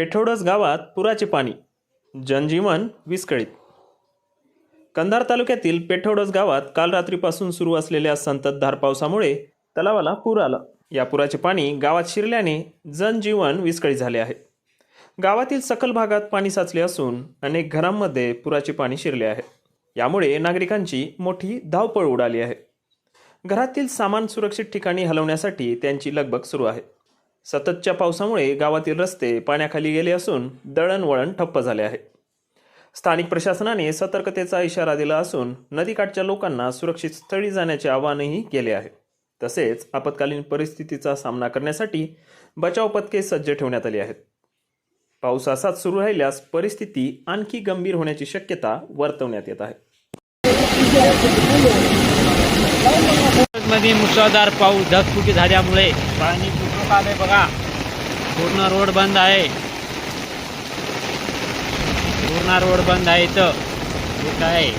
पेठोडस गावात पुराचे पाणी जनजीवन विस्कळीत. कंधार तालुक्यातील पेठोडस गावात काल रात्रीपासून सुरू असलेल्या संततधार पावसामुळे तलावाला पूर आला. या पुराचे पाणी गावात शिरल्याने जनजीवन विस्कळीत झाले आहे. गावातील सखल भागात पाणी साचले असून अनेक घरांमध्ये पुराचे पाणी शिरले आहे. यामुळे नागरिकांची मोठी धावपळ उडाली आहे. घरातील सामान सुरक्षित ठिकाणी हलवण्यासाठी त्यांची लगबग सुरू आहे. सततच्या पावसामुळे गावातील रस्ते पाण्याखाली गेले असून दळणवळण ठप्प झाले आहे. स्थानिक प्रशासनाने सतर्कतेचा इशारा दिला असून नदीकाठच्या लोकांना सुरक्षित स्थळी जाण्याचे आवाहनही केले आहे. तसेच आपत्कालीन परिस्थितीचा सामना करण्यासाठी बचाव पथके सज्ज ठेवण्यात आली आहेत. पाऊस असाच सुरू राहिल्यास परिस्थिती आणखी गंभीर होण्याची शक्यता वर्तवण्यात येत आहे. मध्ये मुसळधार पाऊस ढगफुटी झाल्यामुळे पाणी पूर्ण आले बघा. पूर्ण रोड बंद आहे. पूर्ण रोड बंद आहे इथं. काय